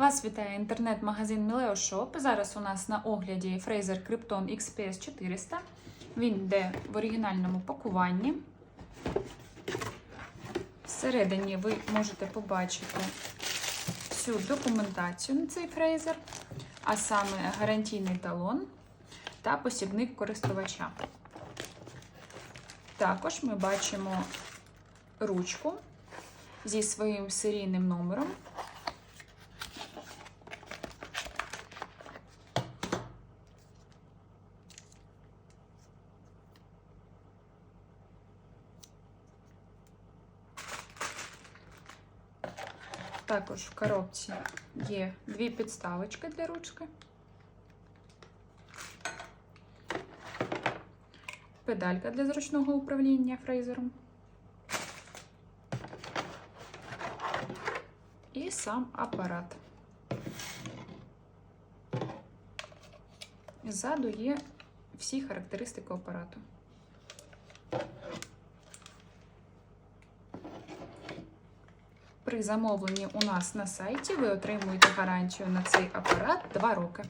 Вас вітає інтернет-магазин Mileo Shop. Зараз у нас на огляді Fraser Krypton XPS 400. Він йде в оригінальному пакуванні. Всередині ви можете побачити всю документацію на цей фрезер, а саме гарантійний талон та посібник користувача. Також ми бачимо ручку зі своїм серійним номером. Також в коробці є дві підставочки для ручки, педалька для зручного управління фрезером і сам апарат. Ззаду є всі характеристики апарату. При замовленні у нас на сайті ви отримуєте гарантію на цей апарат 2 роки.